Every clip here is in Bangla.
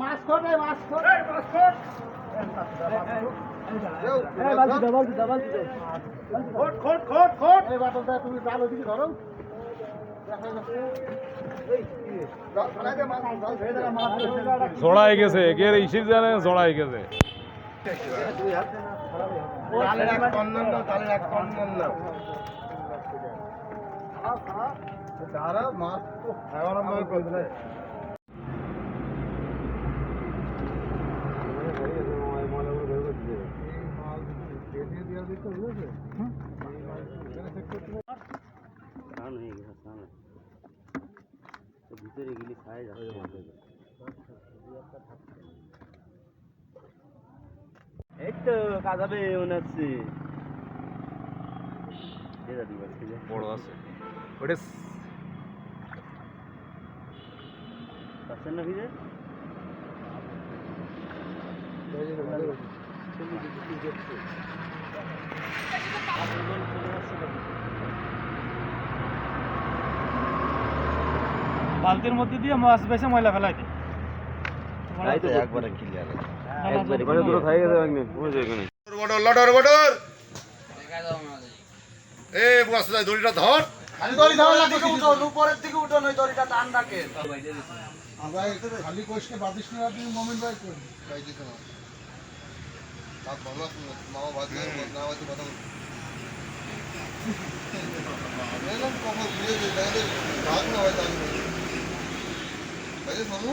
মাছ জড়াই গেছে, একের ইসির জানে জড়াই গেছে। জালের এক দাও জালের এক কন্নন দাও। যারা মাছ তো খাওয়ার আমার তো ভিতরে গেলে খায় যাচ্ছে এই তো কাজাবে, মনে হচ্ছে। বড় আছে ওটা পাচ্ছেন না ভিজে বালতির মধ্যে দিয়ে মাছ বেছে ময়লা ফেলাই দিই তাই তো একবারে ক্লিয়ার একবারে বড় দূর হয়ে গেছে এখানে বটর লটর বটর এ দড়িটা ধর। দড়ি ধরা লাগবে উঠো উপরের দিকে উঠো নই দড়িটা টান রাখে ভাই খালি কোষকে বাদিস না তুমি মোমেন্ট ভাই দিতে তার ভালো মামা বাদ না কথা এলাম কখন ঘুরে যে তাহলে ভাগ না হয় তাহলে তাই মামু?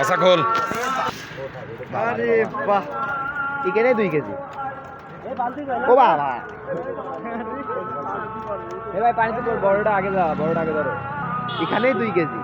আশা খোল আরে বাহ। এখানে দুই কেজি। ও বাবা। এ ভাই পানিতে বড়টা আগে যা বড়টা আগে ধরো। এখানেই দুই কেজি।